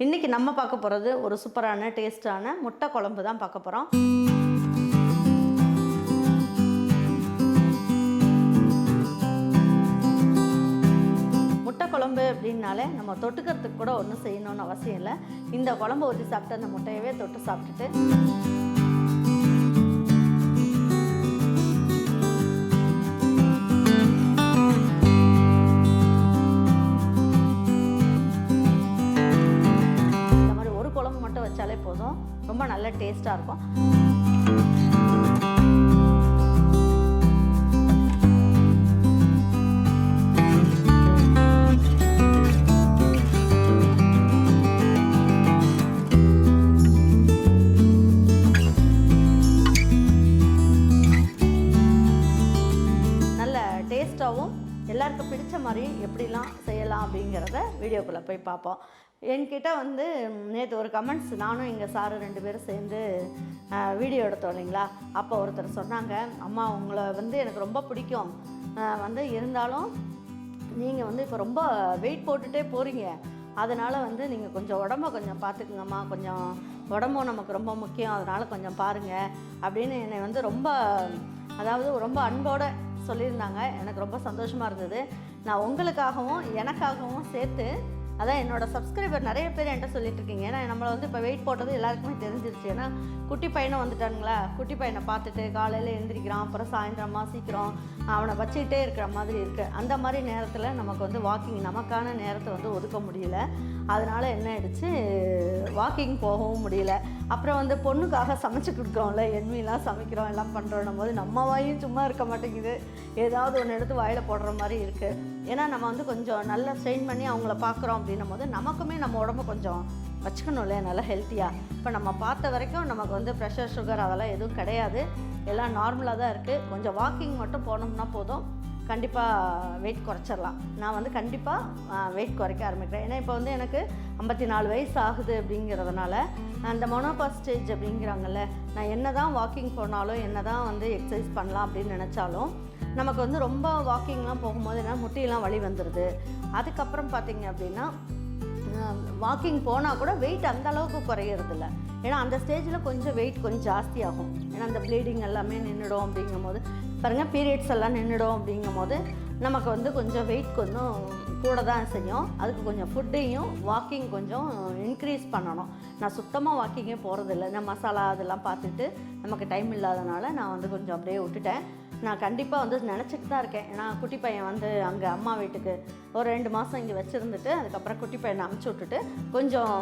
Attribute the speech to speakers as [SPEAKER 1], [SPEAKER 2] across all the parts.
[SPEAKER 1] இன்றைக்கி நம்ம பார்க்க போகிறது ஒரு சூப்பரான டேஸ்டான முட்டை குழம்பு தான் பார்க்க போகிறோம் முட்டை குழம்பு அப்படின்னாலே நம்ம தொட்டுக்கிறதுக்கு கூட ஒன்றும் செய்யணும்னு அவசியம் இல்லை. இந்த குழம்பு ஊற்றி சாப்பிட்டு அந்த முட்டையவே தொட்டு சாப்பிட்டுட்டு டேஸ்ட்டாக இருக்கும். நல்ல டேஸ்ட்டாகவும் எல்லாருக்கும் பிடிச்ச மாதிரி எப்படிலாம் வீடியோக்குள்ளே போய் பார்ப்போம். என்கிட்ட வந்து நேற்று ஒரு கமெண்ட்ஸ் நானும் எங்கள் சாரு ரெண்டு பேரும் சேர்ந்து வீடியோ எடுத்தோம் இல்லைங்களா? அப்போ ஒருத்தர் சொன்னாங்க அம்மா உங்களை வந்து எனக்கு ரொம்ப பிடிக்கும். வந்து இருந்தாலும் நீங்கள் வந்து இப்போ ரொம்ப வெயிட் போட்டுகிட்டே போகிறீங்க அதனால் வந்து நீங்கள் கொஞ்சம் உடம்ப கொஞ்சம் பார்த்துக்குங்கம்மா கொஞ்சம் உடம்பும் நமக்கு ரொம்ப முக்கியம். அதனால் கொஞ்சம் பாருங்கள் அப்படின்னு என்னை வந்து ரொம்ப அதாவது ரொம்ப அன்போடு சொல்லியிருந்தாங்க. எனக்கு ரொம்ப சந்தோஷமாக இருந்தது. நான் உங்களுக்காகவும் எனக்காகவும் சேர்த்து அதான் என்னோடய சப்ஸ்கிரைபர் நிறைய பேர் என்கிட்ட சொல்லிட்டு இருக்கீங்க ஏன்னா நம்மளை வந்து இப்போ வெயிட் போட்டது எல்லாருக்குமே தெரிஞ்சிருச்சு. ஏன்னா குட்டி பையனும் வந்துட்டானுங்களா? குட்டி பையனை பார்த்துட்டு காலையில் எழுந்திரிக்கிறான் அப்புறம் சாயந்தரமாக சீக்கிரம் அவனை வச்சுக்கிட்டே இருக்கிற மாதிரி இருக்குது அந்த மாதிரி நேரத்தில் நமக்கு வந்து வாக்கிங் நமக்கான நேரத்தை வந்து ஒதுக்க முடியல. அதனால் என்ன ஆயிடுச்சு? வாக்கிங் போகவும் முடியல. அப்புறம் வந்து பொண்ணுக்காக சமைச்சு கொடுக்குறோம்ல எண்ணிலாம் சமைக்கிறோம் எல்லாம் பண்ணுறோம் போது நம்ம வாயும் சும்மா இருக்க மாட்டேங்குது. ஏதாவது ஒன்று எடுத்து வாயில் போடுற மாதிரி இருக்குது ஏன்னா நம்ம வந்து கொஞ்சம் நல்லா ஸ்ட்ரெயின் பண்ணி அவங்கள பார்க்குறோம் அப்படின்னும் போது நமக்குமே நம்ம உடம்பு கொஞ்சம் வச்சுக்கணும் இல்லையா? நல்லா ஹெல்த்தியாக இப்போ நம்ம பார்த்த வரைக்கும் நமக்கு வந்து ப்ரெஷர் சுகர் அதெல்லாம் எதுவும் கிடையாது. எல்லாம் நார்மலாக தான் இருக்குது கொஞ்சம் வாக்கிங் மட்டும் போனோம்னா போதும். கண்டிப்பாக வெயிட் குறைச்சிடலாம். நான் வந்து கண்டிப்பாக வெயிட் குறைக்க ஆரம்பிக்கிறேன். ஏன்னா இப்போ வந்து எனக்கு ஐம்பத்தி நாலு வயசு ஆகுது அப்படிங்கிறதுனால அந்த மொனோபா ஸ்டேஜ் அப்படிங்கிறாங்கல்ல நான் என்ன தான் வாக்கிங் போனாலும் என்ன தான் வந்து எக்ஸசைஸ் பண்ணலாம் அப்படின்னு நினச்சாலும் நமக்கு வந்து ரொம்ப வாக்கிங்லாம் போகும்போது என்ன முட்டியெல்லாம் வலி வந்துடுது அதுக்கப்புறம் பார்த்திங்க அப்படின்னா வாக்கிங் போனால் கூட வெயிட் அந்த அளவுக்கு குறையறதில்ல. ஏன்னா அந்த ஸ்டேஜில் கொஞ்சம் வெயிட் கொஞ்சம் ஜாஸ்தி ஆகும் ஏன்னா அந்த ப்ளீடிங் எல்லாமே நின்றுடும் அப்படிங்கும்போது பாருங்கள் பீரியட்ஸ் எல்லாம் நின்றுடும் அப்படிங்கும்போது நமக்கு வந்து கொஞ்சம் வெயிட் கொஞ்சம் கூட தான் செய்யும். அதுக்கு கொஞ்சம் ஃபுட்டையும் வாக்கிங் கொஞ்சம் இன்க்ரீஸ் பண்ணணும். நான் சுத்தமாக வாக்கிங்கே போகிறதில்ல இந்த மசாலா அதெல்லாம் பார்த்துட்டு நமக்கு டைம் இல்லாதனால நான் வந்து கொஞ்சம் அப்படியே விட்டுட்டேன். நான் கண்டிப்பாக வந்து நினச்சிட்டு தான் இருக்கேன். ஏன்னா குட்டி பையன் வந்து அங்கே அம்மா வீட்டுக்கு ஒரு ரெண்டு மாதம் இங்கே வச்சுருந்துட்டு அதுக்கப்புறம் குட்டி பையனை அமுச்சு விட்டுட்டு கொஞ்சம்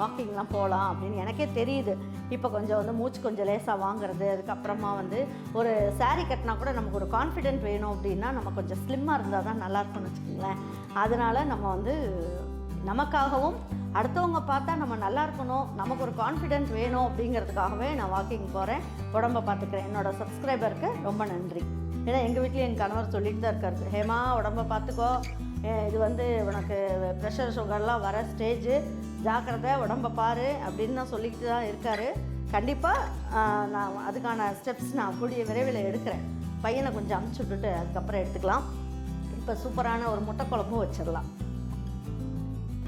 [SPEAKER 1] வாக்கிங்லாம் போகலாம் அப்படின்னு எனக்கே தெரியுது. இப்போ கொஞ்சம் வந்து மூச்சு கொஞ்சம் லேசாக வாங்குறது அதுக்கப்புறமா வந்து ஒரு saree கட்டினா கூட நமக்கு ஒரு கான்ஃபிடென்ட் வேணும் அப்படின்னா நம்ம கொஞ்சம் ஸ்லிம்மாக இருந்தால் தான் நல்லாயிருக்கும்னு வச்சுக்கோங்களேன். அதனால் நம்ம வந்து நமக்காகவும் அடுத்தவங்க பார்த்தா நம்ம நல்லா இருக்கணும் நமக்கு ஒரு கான்ஃபிடென்ட் வேணும் அப்படிங்கிறதுக்காகவே நான் வாக்கிங் போகிறேன் உடம்ப பார்த்துக்கிறேன். என்னோடய சப்ஸ்கிரைபருக்கு ரொம்ப நன்றி. ஏன்னா எங்கள் வீட்லேயும் என் கணவர் சொல்லிட்டு தான் இருக்காரு. ஹேமா உடம்ப பார்த்துக்கோ. ஏ, இது வந்து உனக்கு ப்ரெஷர் சுகர்லாம் வர ஸ்டேஜு ஜாக்கிரதை உடம்ப பாரு அப்படின்னு தான் சொல்லிக்கிட்டு தான் இருக்கார். கண்டிப்பாக நான் அதுக்கான ஸ்டெப்ஸ் நான் கூடிய விரைவில் எடுக்கிறேன். பையனை கொஞ்சம் அமுச்சு விட்டுட்டு அதுக்கப்புறம் எடுத்துக்கலாம். இப்போ சூப்பரான ஒரு முட்டை குழம்பும் வச்சிடலாம்.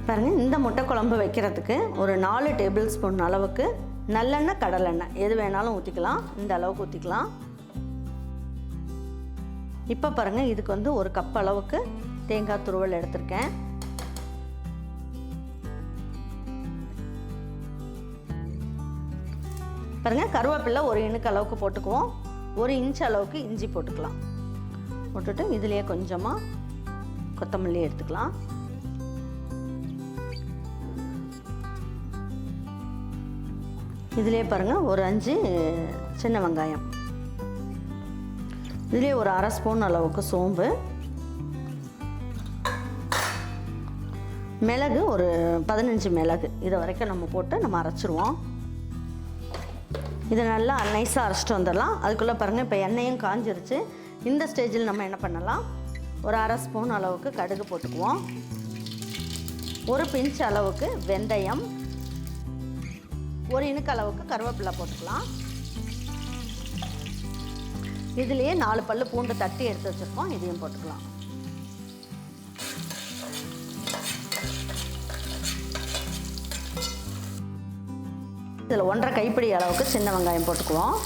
[SPEAKER 1] பாருங்கள் இந்த முட்டை குழம்பு வைக்கிறதுக்கு ஒரு நாலு டேபிள் ஸ்பூன் அளவுக்கு நல்லெண்ணெய் கடலெண்ணெய். எது வேணாலும் ஊற்றிக்கலாம் இந்த அளவுக்கு ஊற்றிக்கலாம் இப்போ பாருங்கள் இதுக்கு வந்து ஒரு கப் அளவுக்கு தேங்காய் துருவல் எடுத்திருக்கேன். பாருங்கள் கருவேப்பிலை ஒரு இனுக்கு அளவுக்கு போட்டுக்குவோம். ஒரு இன்ச் அளவுக்கு இஞ்சி போட்டுக்கலாம். போட்டுட்டு இதுலேயே கொஞ்சமாக கொத்தமல்லி எடுத்துக்கலாம். இதுலேயே பாருங்கள் ஒரு அஞ்சு சின்ன வெங்காயம். இதுலேயே ஒரு அரை ஸ்பூன் அளவுக்கு சோம்பு. மிளகு ஒரு பதினஞ்சு மிளகு. இதை வரைக்கும் நம்ம போட்டு நம்ம அரைச்சிருவோம். இதை நல்லா நைஸாக அரைச்சிட்டு வந்துடலாம். அதுக்குள்ளே பாருங்கள் இப்போ எண்ணெயும் காஞ்சிருச்சு. இந்த ஸ்டேஜில் நம்ம என்ன பண்ணலாம்? ஒரு அரை ஸ்பூன் அளவுக்கு கடுகு போட்டுக்குவோம். ஒரு பிஞ்ச் அளவுக்கு வெந்தயம். ஒரு இனுக்கு அளவுக்கு கருவேப்பிலை போட்டுக்கலாம். இதுலேயே நாலு பல் பூண்டு தட்டி எடுத்து வச்சுருக்கோம். இதையும் போட்டுக்கலாம். இதில் ஒன்றரை கைப்பிடி அளவுக்கு சின்ன வெங்காயம் போட்டுக்குவோம்.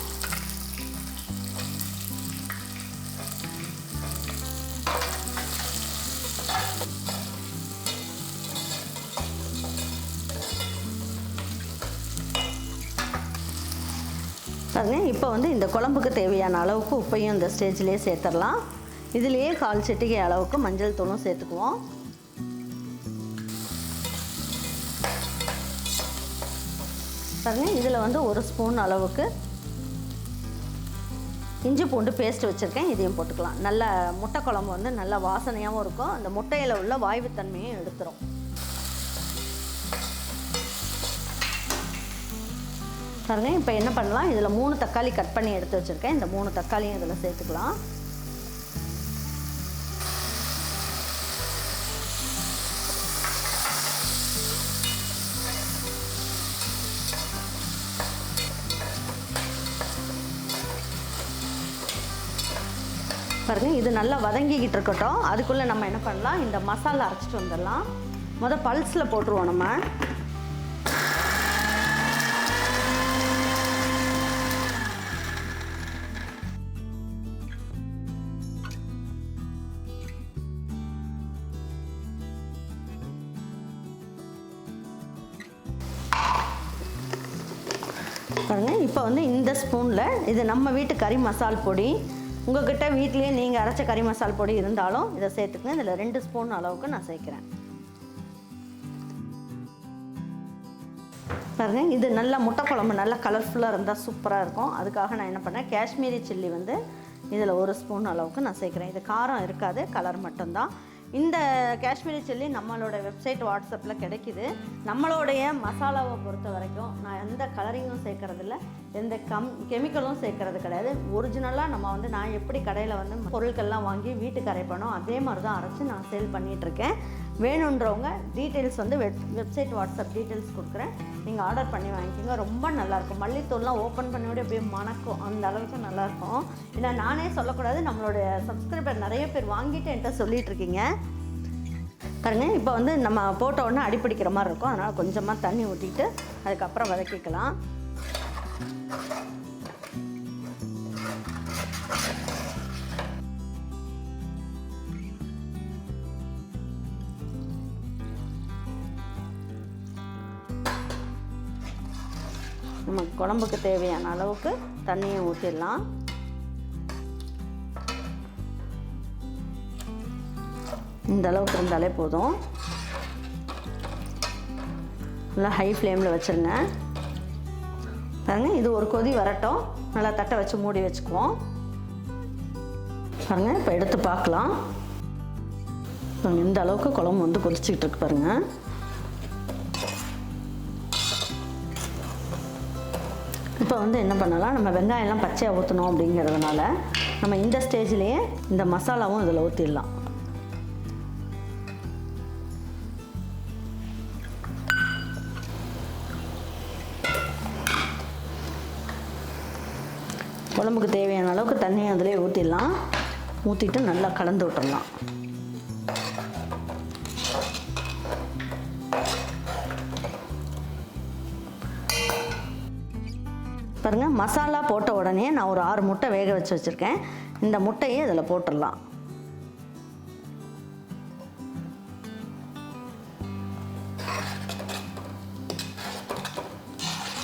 [SPEAKER 1] பாருங்க இப்போ வந்து இந்த குழம்புக்கு தேவையான அளவுக்கு உப்பையும் இந்த ஸ்டேஜ்லேயே சேர்த்துடலாம். இதுலேயே கால் சட்டிகை அளவுக்கு மஞ்சள் தூளும் சேர்த்துக்குவோம். பாருங்க இதில் வந்து ஒரு ஸ்பூன் அளவுக்கு இஞ்சி பூண்டு பேஸ்ட் வச்சுருக்கேன் இதையும் போட்டுக்கலாம். நல்ல முட்டை குழம்பு வந்து நல்ல வாசனையாகவும் இருக்கும். அந்த முட்டையில் உள்ள வாய்வுத்தன்மையும் எடுத்துரும். பாருங்கள் இப்போ என்ன பண்ணலாம்? இதில் மூணு தக்காளி கட் பண்ணி எடுத்து வச்சுருக்கேன். இந்த மூணு தக்காளியும் இதில் சேர்த்துக்கலாம். பாருங்கள் இது நல்லா வதங்கிக்கிட்டு இருக்கட்டும். அதுக்குள்ளே நம்ம என்ன பண்ணலாம்? இந்த மசாலா அரைச்சிட்டு வந்துடலாம். முதல் பல்ஸில் போட்டுருவோம் நம்ம. பாருங்கள் இப்போ வந்து இந்த ஸ்பூனில் இது நம்ம வீட்டு கறி மசால் பொடி. உங்ககிட்ட வீட்லேயே நீங்கள் அரைச்ச கறி மசால் பொடி இருந்தாலும் இதை சேர்த்துக்கங்க. இதில் ரெண்டு ஸ்பூன் அளவுக்கு நான் சேர்க்குறேன். பாருங்க. இது நல்லா முட்டை குழம்பு நல்லா கலர்ஃபுல்லாக இருந்தால் சூப்பராக இருக்கும். அதுக்காக நான் என்ன பண்ணேன்? காஷ்மீரி சில்லி வந்து இதில் ஒரு ஸ்பூன் அளவுக்கு நான் சேர்க்குறேன். இது காரம் இருக்காது. கலர் மட்டும்தான். இந்த காஷ்மீரி சில்லி நம்மளோட வெப்சைட் வாட்ஸ்அப்பில் கிடைக்குது. நம்மளுடைய மசாலாவை பொறுத்த வரைக்கும் நான் எந்த கலரிங்கும் சேர்க்கறதில்ல எந்த கம் கெமிக்கலும் சேர்க்கறது கிடையாது. ஒரிஜினலாக நம்ம வந்து நான் எப்படி கடையில் வந்து பொருட்கள்லாம் வாங்கி வீட்டுக்கு அரைப்பனோ அதே மாதிரி தான் அரைச்சி நான் சேல் பண்ணிகிட்ருக்கேன் வேணுன்றவங்க டீட்டெயில்ஸ் வந்து வெப் வெப்சைட் வாட்ஸ்அப் டீட்டெயில்ஸ் கொடுக்குறேன். நீங்கள் ஆர்டர் பண்ணி வாங்கிக்கோங்க. ரொம்ப நல்லாயிருக்கும். மல்லித்தூள்லாம் ஓப்பன் பண்ணிவிட அப்படியே மணக்கும். அந்த அளவுக்கு நல்லாயிருக்கும். ஏன்னா நானே சொல்லக்கூடாது. நம்மளுடைய சப்ஸ்கிரைபர் நிறைய பேர் வாங்கிட்டு என்கிட்ட சொல்லிகிட்ருக்கீங்க பாருங்க இப்போ வந்து நம்ம போட்ட உடனே அடிப்பிடிக்கிற மாதிரி இருக்கும். அதனால் கொஞ்சமாக தண்ணி ஊற்றிட்டு அதுக்கப்புறம் வதக்கிக்கலாம். நம்ம குழம்புக்கு தேவையான அளவுக்கு தண்ணியை ஊற்றிடலாம் இந்த அளவுக்கு இருந்தாலே போதும். நல்லா ஹை ஃப்ளேமில் வச்சுருங்க. பாருங்க இது ஒரு கொதி வரட்டும். நல்லா தட்டை வச்சு மூடி வச்சுக்குவோம். பாருங்க இப்போ எடுத்து பார்க்கலாம். இந்த அளவுக்கு குழம்பு வந்து கொதிச்சுக்கிட்டு இருக்கு பாருங்கள் வந்து என்ன பண்ணலாம் நம்ம வெங்காயம்லாம் பச்சையாக ஊற்றணும் அப்படிங்கிறதுனால நம்ம இந்த ஸ்டேஜ்லேயே இந்த மசாலாவும் இதில் ஊற்றிடலாம் குழம்புக்கு தேவையான அளவுக்கு தண்ணியை அதிலே ஊற்றிடலாம் ஊற்றிட்டு நல்லா கலந்து விட்டுடலாம். பாருங்க மசாலா போட்ட உடனே நான் ஒரு ஆறு முட்டை வேக வச்சு வச்சுருக்கேன். இந்த முட்டையை இதில் போட்டுடலாம்.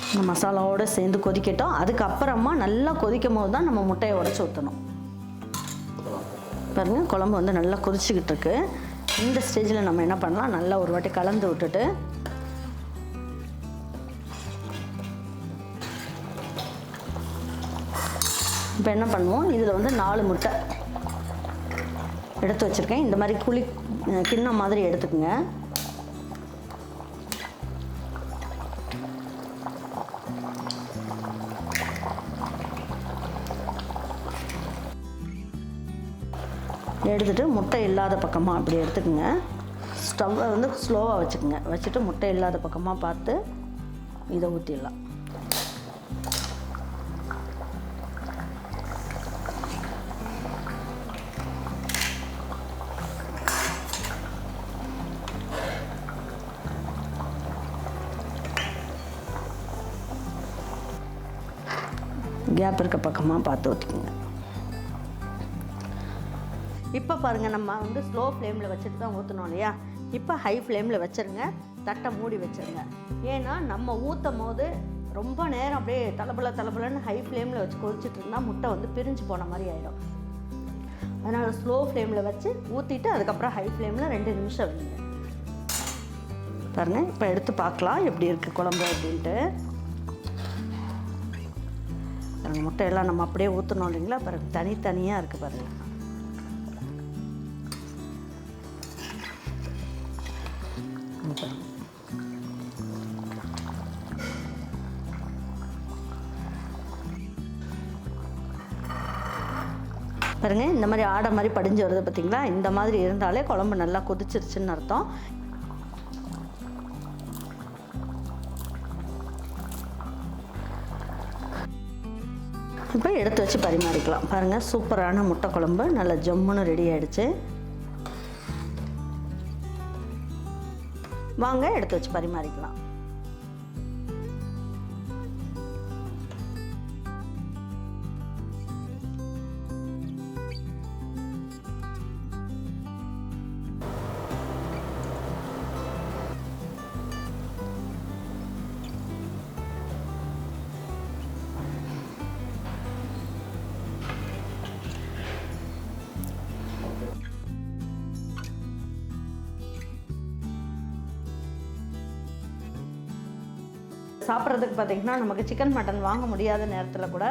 [SPEAKER 1] இந்த மசாலாவோடு சேர்ந்து கொதிக்கட்டும். அதுக்கப்புறமா நல்லா கொதிக்கும் போது தான் நம்ம முட்டையை உடச்சி ஊற்றணும் பாருங்கள் குழம்பு வந்து நல்லா கொதிச்சுக்கிட்டு இருக்கு. இந்த ஸ்டேஜில் நம்ம என்ன பண்ணலாம்? நல்லா ஒரு வாட்டி கலந்து விட்டுட்டு இப்போ என்ன பண்ணுவோம்? இதில் வந்து நாலு முட்டை எடுத்து வச்சுருக்கேன். இந்த மாதிரி குழி கிண்ணம் மாதிரி எடுத்துக்கோங்க. எடுத்துட்டு முட்டை இல்லாத பக்கமாக அப்படி எடுத்துக்கோங்க. ஸ்டவ்வை வந்து ஸ்லோவாக வச்சுக்கோங்க. வச்சுட்டு முட்டை இல்லாத பக்கமாக பார்த்து இதை ஊற்றிடலாம் கேப் இருக்க பக்கமாக பார்த்து ஊற்றிக்கோங்க இப்போ பாருங்கள் நம்ம வந்து ஸ்லோ ஃப்ளேமில் வச்சுட்டு தான் ஊற்றணும் இல்லையா? இப்போ ஹை ஃப்ளேமில் வச்சுருங்க தட்டை மூடி வச்சுருங்க. ஏன்னா நம்ம ஊற்றும் போது ரொம்ப நேரம் அப்படியே தலபல தலபலன்னு ஹை ஃப்ளேமில் வச்சு கொதிச்சுட்டு இருந்தால் முட்டை வந்து பிரிஞ்சு போன மாதிரி ஆகிடும் அதனால் ஸ்லோ ஃப்ளேமில் வச்சு ஊற்றிட்டு அதுக்கப்புறம் ஹை ஃப்ளேமில் ரெண்டு நிமிஷம் வைங்க பாருங்கள் இப்போ எடுத்து பார்க்கலாம் எப்படி இருக்குது குழம்பு அப்படின்ட்டு. பாருங்க முட்டையெல்லாம் நம்ம அப்படியே ஊற்றணும் இல்லைங்களா? பாருங்கள் தனித்தனியாக இருக்குது பாருங்கள் பாருங்க. பாருங்க இந்த மாதிரி ஆடை மாதிரி படிஞ்சு வருது பார்த்தீங்களா இந்த மாதிரி இருந்தாலே குழம்பு நல்லா கொதிச்சிருச்சுன்னு அர்த்தம். இப்போ எடுத்து வச்சு பரிமாறிக்கலாம். பாருங்கள் சூப்பரான முட்டை குழம்பு. நல்லா ஜம்முன்னு ரெடி ஆகிடுச்சு வாங்க எடுத்து வச்சு பரிமாறிக்கலாம். சாப்பிட்றதுக்கு பார்த்தீங்கன்னா நமக்கு சிக்கன் மட்டன் வாங்க முடியாத நேரத்தில் கூட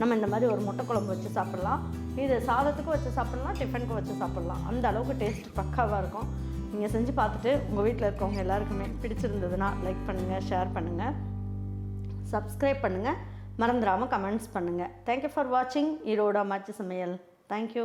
[SPEAKER 1] நம்ம இந்த மாதிரி ஒரு முட்டை குழம்பு வச்சு சாப்பிட்லாம். இது சாதத்துக்கும் வச்சு சாப்பிட்லாம் டிஃபனுக்கும் வச்சு சாப்பிட்லாம். அந்த அளவுக்கு டேஸ்ட் பக்காவாக இருக்கும். நீங்கள் செஞ்சு பார்த்துட்டு உங்கள் வீட்டில் இருக்கவங்க எல்லாருக்குமே பிடிச்சிருந்ததுன்னா லைக் பண்ணுங்கள் ஷேர் பண்ணுங்கள் சப்ஸ்கிரைப் பண்ணுங்கள் மறந்துடாமல் கமெண்ட்ஸ் பண்ணுங்கள் தேங்க்யூ ஃபார் வாட்சிங் ஈரோடா மாச்சு சமையல். தேங்க்யூ